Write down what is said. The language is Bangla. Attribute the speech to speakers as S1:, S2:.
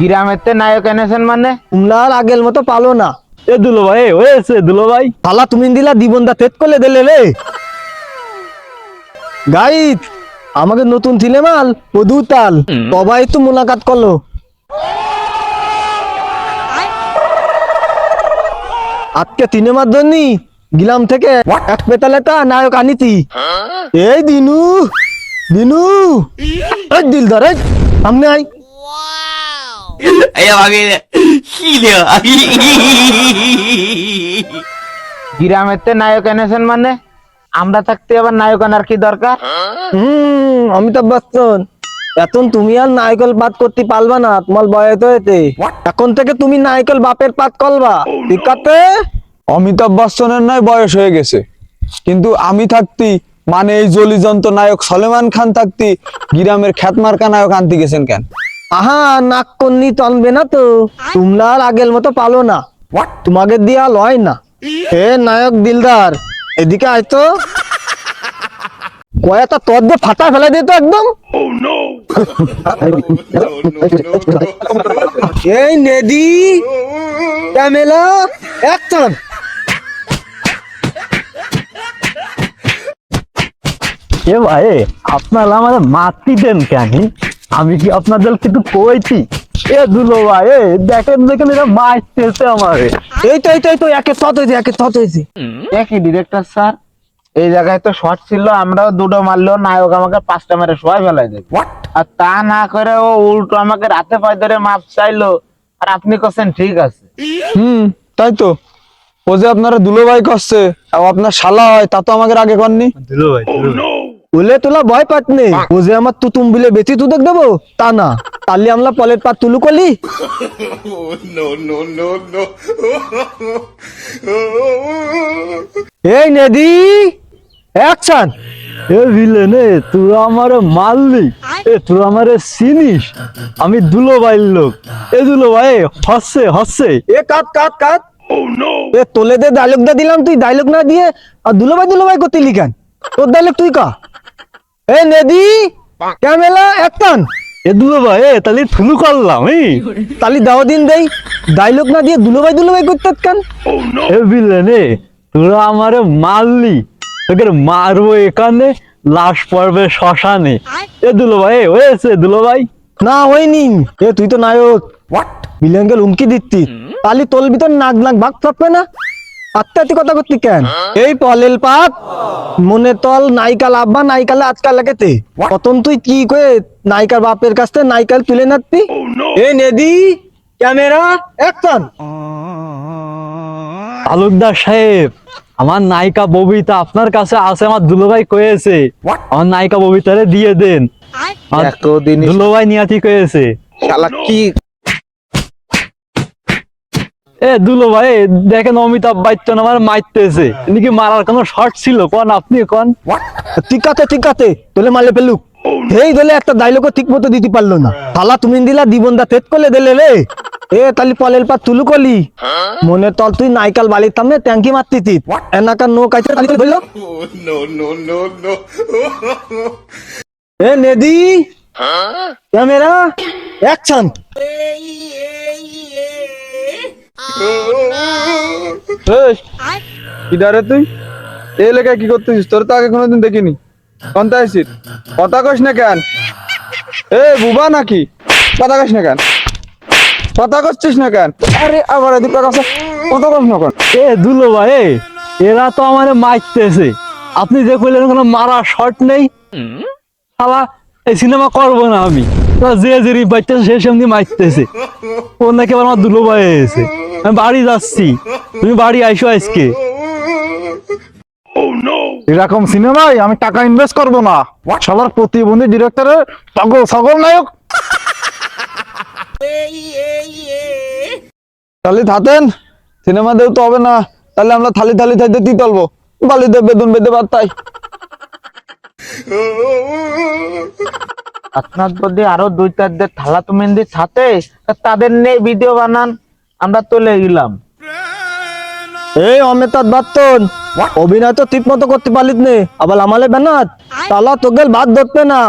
S1: গ্রামেতে নায়ক এনেছেন মানে?
S2: তোমরা আগের মতো পালো না।
S3: এ দুলো ভাই হয়েছে দুলো ভাই।
S2: তালা তুমি দিলা দিবনদা তেত করলে দিলে রে। গাইত আমাকে নতুন সিনেমাল পদুতাল সবাই তো মোলাকাত করল। আজকে সিনেমার জন্য গিলাম থেকে এক পেতালেটা নায়ক আনিতি। এই দিনু দিনু। এই দিলদার এই সামনে আই
S4: ella va bien. Gilio.
S1: গ্রামেতে নায়ক এনেছেন মানে আমরা থাকতে আবার নায়ক আনার কি দরকার
S2: হুম অমিতাভ বচ্চন। এখন তুমি আর নায়কল পাত করতে পারবে না তোমার বয়স তো এতে এখন থেকে তুমি নায়কল বাপের পাত করবা ঠিক আছে?
S5: অমিতাভ বচ্চনের নয় বয়স হয়ে গেছে। কিন্তু আমি থাকতি মানে এই জলিজন্ত নায়ক সলেমান খান থাকতি গ্রামের খ্যাতমার্কা নায়ক আনতে গেছেন কেন?
S2: আহা নাক কন্নি তনবে না তো। তোমরা আর আগের মতো পালো না। তোমাকে দিয়া লয় না। হে নায়ক দিলদার এদিকে আয় তো। কয়েকটা তোর দিয়ে ফাটা ফেলে দিত একদম। এই নেদি ক্যামেলা
S3: এ ভাই আপনারা আমাদের মাতৃ দেন কেন? আমি কি আপনাদের কিছু কইছি? এ দুলো ভাই এ দেখেন দেখেন এটা মারতেছে আমারে।
S2: এই তো এই তো এই তো একে তত হয়েছে একে তত হয়েছে।
S1: একই ডিরেক্টর স্যার এই জায়গায় তো শর্ট ছিল আমরাও দুটো মারলেও নায়ক আমাকে পাঁচটা মেরে সবাই ফেলাই দেবে আর তা না করে ও উল্টো আমাকে রাতে পায়ে ধরে মাপ চাইলো। আর আপনি করছেন ঠিক আছে।
S5: হুম তাই তো। ও যে আপনারা দুলো ভাই করছে আর আপনার শালা হয় তা তো আমাকে আগে করেননি
S3: দুলো ভাই
S2: বলে তোলা ভয় পাত নেই ও যে আমার তুতুম বিলে বেশি তুদক দেবো? তা না। তাহলে আমরা পলের পাত তুলু কলি. এই নেদি অ্যাকশন
S3: এ ভিলেন তোরা আমারে মারলি এ তোরা আমারে চিনিস আমি দুলো ভাইয়ের লোক। এ দুলো ভাই হচ্ছে হচ্ছে
S2: এ কাট কাট কাট এ তোলে দে ডায়লগ দা দিলাম তুই। ডায়লগ না দিয়ে আর দুলোভাই দুলোভাই করতে লিখান তোর ডায়লগ তুই কা এ নেদি ক্যামেলা অ্যাকশন
S3: এ দুলো ভাই এ তাহলে থুলু করলাম এই
S2: তালি দাও দিন দেই। ডায়লগ না দিয়ে দুলোভাই দুলোভাই করতে কান?
S3: এ ভিলেন এ তোরা আমারে মারলি। তোকে মারবো এখানে লাশ পড়বে শ্মশানে। এ দুলো ভাই এ, হয়েছে দুলো ভাই
S2: না হয়নি। এ তুই তো নায়ক। বিলেঙ্গেল উমকি দিচ্ছি তালি তোল ভিতর নাক নাক ভাগ থাকবে না? আত্মা আত্মি কথা করতি কেন? এই পলেল পাত মনে তল নাইকাল আব্বা নাইকালে আজকাল লাগেতে। প্রথম তুই কি করে নাইকার বাপের কাছ থেকে নাইকাল তুলে নাতি? এ নেদি ক্যামেরা অ্যাকশন।
S3: তালুকদার সাহেব আমার নায়িকা ববিতা আপনার কাছে আছে আমার দুলোভাই কয়েছে। আমার নায়িকা ববিতারে দিয়ে দেন। দুলোভাই নিয়াতি কয়েছে।
S1: শালা কি
S3: এ দুলো ভাই দেখেন অমিতাভ বচ্চন আমার মারতেছে। ইনি কি মারার কোনো শর্ট ছিল? কোন আপনি কোন?
S2: ঠিক আছে তোলে মারলে পেলুক এই দলে একটা ডায়লগও ঠিক মতো দিতে পারল না। তালা তুমি দিলা দিবনদা তেত করলে দিলে রে। এ তালি পলেল পা তুলু কলি মনে তল তুই নাইকাল বালির সামনে ট্যাঙ্কি মারতি তিত এনাকার নো কাইতে তালি ধরলো।
S4: No, no, no, no.
S2: এ নেদি। Camera action.
S5: তুই? এই এলাকায় কি করতেছিস? তোর তো আগে কোনোদিন দেখিনি। কন্তা আসিস কথা কস না কেন? এ বুবা নাকি? কথা কস না কেন? কথা করছিস না কেন? আরে আবার কাছে কথা কস না কেন?
S3: এ দুলো ভাই এরা তো আমারে মারতেছে। আপনি যে কইলেন কোনো মারা শর্ট নেই? শালা এই সিনেমা করব না আমি। ওরা যে যে বাচ্চাছে সে সেমনি মারতেছে। ও নাকি আমার দুলো ভাই এসে আমি বাড়ি যাচ্ছি। তুমি বাড়ি আইসো আজকে।
S5: এরকম সিনেমায় আমি টাকা ইনভেস্ট করব না। সবার প্রতিবন্ধী ডিরেক্টরের সকল সকল নায়ক। তাহলে থাতেন সিনেমা দেও তো হবে না। তাহলে আমরা থালি থালি থাইতে কি তলবো বালিতে বেদন বেঁধে বার্তাই
S1: আপনার যদি আরও দুই চারদের থালা তুমেন্দির সাথে তা তাদের নিয়ে ভিডিও বানান। আমরা চলে গেলাম
S2: এই অমিতাভ বাচ্চন অভিনয় তো ঠিক মতো করতে পারলি নে। আবার আমালে বেনাত তালা তোগেল বাদ ধরতে না।